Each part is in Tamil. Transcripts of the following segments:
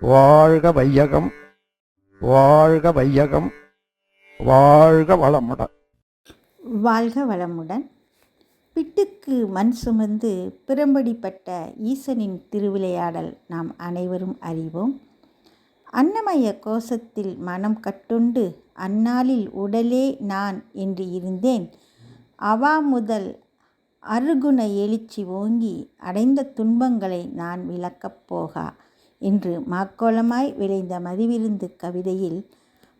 வாழ்க வையகம் வாழ்க வையகம் வாழ்க வளமுடன். வாழ்க வளமுடன். பிட்டுக்கு மண் சுமந்து பிறம்படிப்பட்ட ஈசனின் திருவிளையாடல் நாம் அனைவரும் அறிவோம். அன்னமய கோஷத்தில் மனம் கட்டுண்டு அந்நாளில் உடலே நான் என்று இருந்தேன். அவா முதல் அருகுண எழுச்சி ஓங்கி அடைந்த துன்பங்களை நான் விளக்கப் போகா. என்று மாக்கோலமாய் விளைந்த மதிவிருந்து கவிதையில்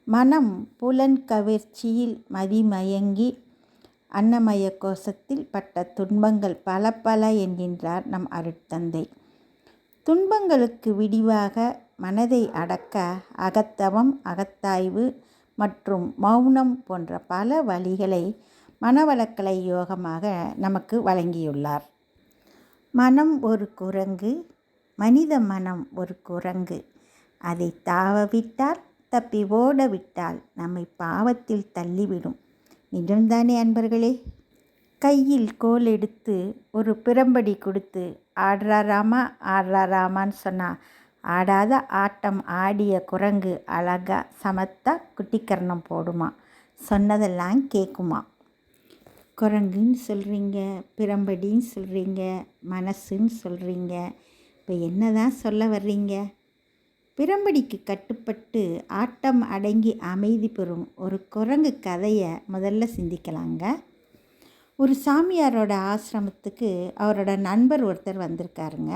மனம் புலன் கவர்ச்சியில் மதிமயங்கி அன்னமய கோஷத்தில் பட்ட துன்பங்கள் பல பல என்கின்றார் நம் அருட்தந்தை. துன்பங்களுக்கு விடிவாக மனதை அடக்க அகத்தவம் அகத்தாய்வு மற்றும் மௌனம் போன்ற பல வழிகளை மனவளக்கலை யோகமாக நமக்கு வழங்கியுள்ளார். மனம் ஒரு குரங்கு மனித மனம் ஒரு குரங்கு. அதை தாவ விட்டால் தப்பி ஓட விட்டால் நம்மை பாவத்தில் தள்ளிவிடும். நிஜம்தானே அன்பர்களே? கையில் கோல் எடுத்து ஒரு பிரம்படி கொடுத்து ஆடுறா ராமா ஆடுறா ராமான்னு சொன்னால் ஆடாத ஆட்டம் ஆடிய குரங்கு அழகாக சமத்தா குட்டிக்கரணம் போடுமா? சொன்னதெல்லாம் கேட்குமா குரங்குன்னு சொல்கிறீங்க பிரம்படின்னு சொல்கிறீங்க மனசுன்னு சொல்கிறீங்க இப்போ என்ன தான் சொல்ல வர்றீங்க? பிரம்படிக்கு கட்டுப்பட்டு ஆட்டம் அடங்கி அமைதி பெறும் ஒரு குரங்கு கதையை முதல்ல சிந்திக்கலாங்க. ஒரு சாமியாரோட ஆசிரமத்துக்கு அவரோட நண்பர் ஒருத்தர் வந்திருக்காருங்க.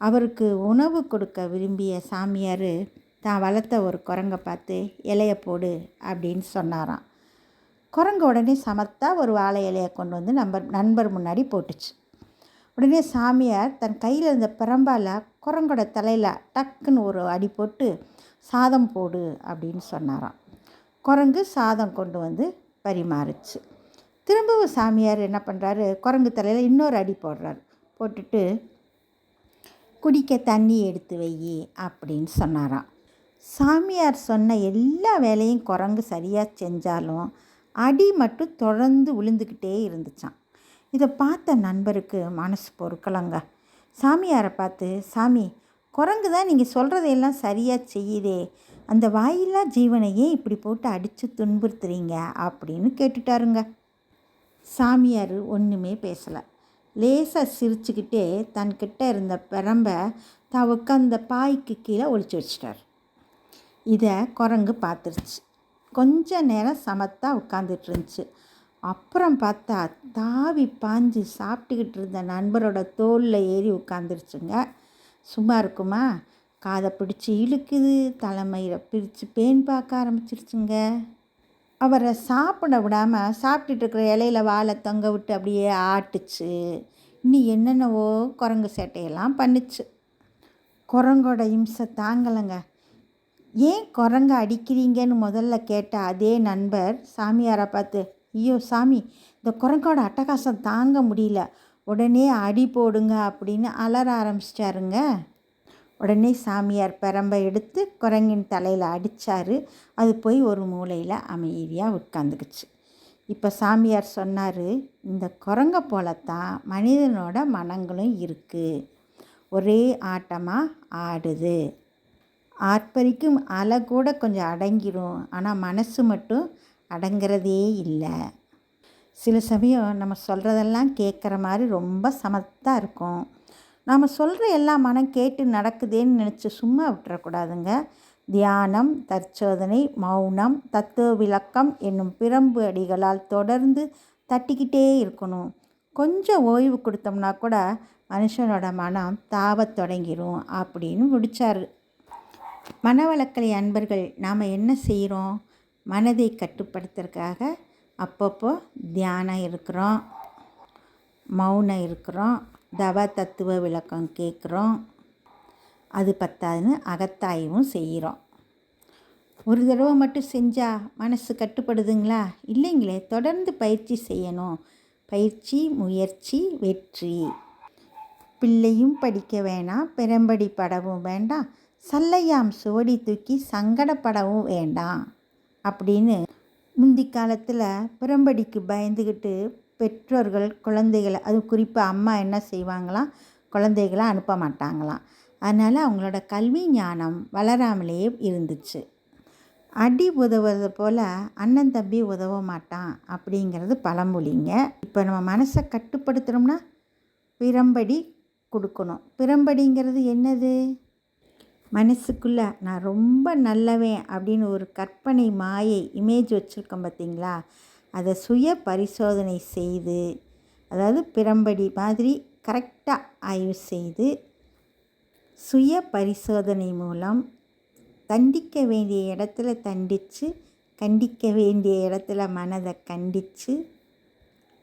அவருக்கு உணவு கொடுக்க விரும்பிய சாமியார் தான் வளர்த்த ஒரு குரங்கை பார்த்து இலைய போடு அப்படின்னு சொன்னாராம். குரங்கு உடனே சமத்தா ஒரு வாழை இலையை கொண்டு வந்து நம்பர் நண்பர் முன்னாடி போட்டுச்சு. உடனே சாமியார் தன் கையில் இருந்த பிரம்பால் குரங்கோட தலையில் டக்குன்னு ஒரு அடி போட்டு சாதம் போடு அப்படின்னு சொன்னாராம். குரங்கு சாதம் கொண்டு வந்து பரிமாறுச்சு. திரும்பவும் சாமியார் என்ன பண்ணுறாரு குரங்கு தலையில் இன்னொரு அடி போடுறாரு. போட்டுட்டு குடிக்க தண்ணி எடுத்து வை அப்படின்னு சொன்னாராம். சாமியார் சொன்ன எல்லா வேலையும் குரங்கு சரியாக செஞ்சாலும் அடி மட்டும் தொடர்ந்து விழுந்துக்கிட்டே இருந்துச்சான் இதை பார்த்த நண்பருக்கு மனசு பொறுக்கலங்க. சாமியாரை பார்த்து சாமி குரங்கு தான் நீங்கள் சொல்கிறதையெல்லாம் சரியாக செய்யுதே. அந்த வாயில்லா ஜீவனையே இப்படி போட்டு அடித்து துன்புறுத்துறீங்க? அப்படின்னு கேட்டுட்டாருங்க. சாமியார் ஒன்றுமே பேசலை. லேசாக சிரிச்சுக்கிட்டே தன்கிட்ட இருந்த பிரம்பை தான் உட்காந்த பாய்க்கு கீழே ஒழிச்சு வச்சிட்டார். இதை குரங்கு பார்த்துருச்சு. கொஞ்ச நேரம் சமத்தா உட்காந்துட்டு இருந்துச்சு. அப்புறம் பார்த்தா தாவி பாஞ்சு சாப்பிட்டுக்கிட்டு இருந்த நண்பரோட தோலில் ஏறி உட்காந்துருச்சுங்க சும்மா இருக்குமா? காதை பிடிச்சி இழுக்குது தலைமையில் பிரித்து பேன் பார்க்க ஆரம்பிச்சிருச்சுங்க. அவரை சாப்பிட விடாமல் சாப்பிட்டுட்டு இருக்கிற இலையில வாழை தொங்க விட்டு அப்படியே ஆட்டுச்சு. இன்னும் என்னென்னவோ குரங்கு சேட்டையெல்லாம் பண்ணுச்சு. குரங்கோட இம்சை தாங்கலைங்க. ஏன் குரங்கை அடிக்கிறீங்கன்னு முதல்ல கேட்ட அதே நண்பர் சாமியாரை பார்த்து ஐயோ சாமி இந்த குரங்கோட அட்டகாசம் தாங்க முடியல. உடனே அடி போடுங்க அப்படின்னு அலற ஆரம்பிச்சிட்டாருங்க. உடனே சாமியார் பெரம்பை எடுத்து குரங்கின் தலையில் அடித்தார் அது போய் ஒரு மூலையில் அமைதியாக உட்காந்துக்குச்சு இப்போ சாமியார் சொன்னார் இந்த குரங்க போலத்தான் மனிதனோட மனங்களும் இருக்குது ஒரே ஆட்டமாக ஆடுது. ஆற்பறிக்கும் அலை கூட கொஞ்சம் அடங்கிடும் ஆனால் மனசு மட்டும் அடங்கிறதே இல்லை. சில சமயம் நம்ம சொல்கிறதெல்லாம் கேட்குற மாதிரி ரொம்ப சமத்தாக இருக்கும். நாம் சொல்கிற எல்லா மனம் கேட்டு நடக்குதேன்னு நினச்சி சும்மா விட்டுறக்கூடாதுங்க. தியானம் தற்சோதனை மௌனம் தத்துவ விளக்கம் என்னும் பிரம்பு அடிகளால் தொடர்ந்து தட்டிக்கிட்டே இருக்கணும். கொஞ்சம் ஓய்வு கொடுத்தோம்னா கூட மனுஷனோட மனம் தாவத் தொடங்கிடும் அப்படின்னு முடித்தார் மனவளக்கலை அன்பர்கள் நாம் என்ன செய்கிறோம் மனதை கட்டுப்படுத்துறதுக்காக அப்பப்போ தியானம் இருக்கிறோம் மௌனம் இருக்கிறோம் தவ தத்துவ விளக்கம் கேட்குறோம். அது பத்தாதுன்னு அகத்தாய்வும் செய்கிறோம். ஒரு தடவை மட்டும் செஞ்சால் மனசு கட்டுப்படுதுங்களா? இல்லைங்களே தொடர்ந்து பயிற்சி செய்யணும். பயிற்சி முயற்சி வெற்றி. பிள்ளையும் படிக்க வேணாம் பெரும்படி படவும் வேண்டாம் சல்லையாம் சுவடி தூக்கி சங்கடப்படவும் வேண்டாம். அப்படின்னு முந்தி காலத்தில் புறம்படிக்கு பயந்துக்கிட்டு பெற்றோர்கள் குழந்தைகளை அது குறிப்பாக அம்மா என்ன செய்வாங்களாம்? குழந்தைகளை அனுப்ப மாட்டாங்களாம். அதனால் அவங்களோட கல்வி ஞானம் வளராமலேயே இருந்துச்சு. அடி உதவுறது போல் அண்ணன் தம்பி உதவ மாட்டான் அப்படிங்கிறது பழமொழிங்க. இப்போ நம்ம மனசை கட்டுப்படுத்துகிறோம்னா பிறம்படி கொடுக்கணும். பிறம்படிங்கிறது என்னது? மனசுக்குள்ளே நான் ரொம்ப நல்லவன் அப்படின்னு ஒரு கற்பனை மாயை இமேஜ் வச்சுருக்கோம் பார்த்தீங்களா? அதை சுய பரிசோதனை செய்து அதாவது பிறம்படி மாதிரி கரெக்டாக ஆய்வு செய்து சுய பரிசோதனை மூலம் தண்டிக்க வேண்டிய இடத்துல தண்டித்து கண்டிக்க வேண்டிய இடத்துல மனதை கண்டித்து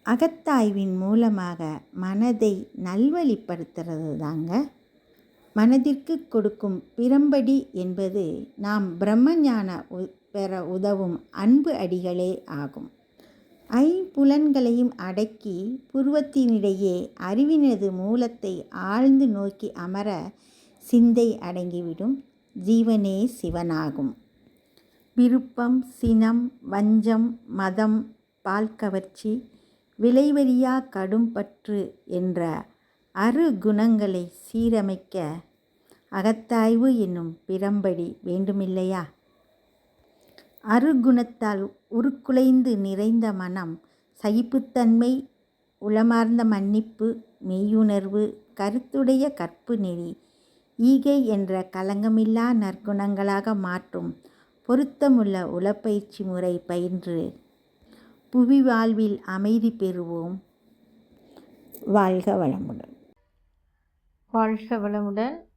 அகத்தாய்வின் மூலமாக மனதை நல்வழிப்படுத்துறது தாங்க மனதிற்கு கொடுக்கும் பிறம்படி என்பது நாம் பிரம்மஞான உ- பெற உதவும் அன்பு அடிகளே ஆகும். ஐம்புலன்களையும் அடக்கி புருவத்தினிடையே அறிவினது மூலத்தை ஆழ்ந்து நோக்கி அமர சிந்தை அடங்கிவிடும். ஜீவனே சிவனாகும். விருப்பம் சினம் வஞ்சம் மதம் பால் கவர்ச்சி விலைவரியா கடும்பற்று என்ற அறு குணங்களை சீரமைக்க அகத்தாய்வு என்னும் பிறம்படி வேண்டுமில்லையா? அருகுணத்தால் உருக்குலைந்து நிறைந்த மனம் சகிப்புத்தன்மை உளமார்ந்த மன்னிப்பு மெய்யுணர்வு கருத்துடைய கற்பு நெறி ஈகை என்ற கலங்கமில்லா நற்குணங்களாக மாற்றும் பொருத்தமுள்ள உளப்பயிற்சி முறை பயின்று புவி வாழ்வில் அமைதி பெறுவோம். வாழ்க வளமுடன். வாழ்க வளமுடன்.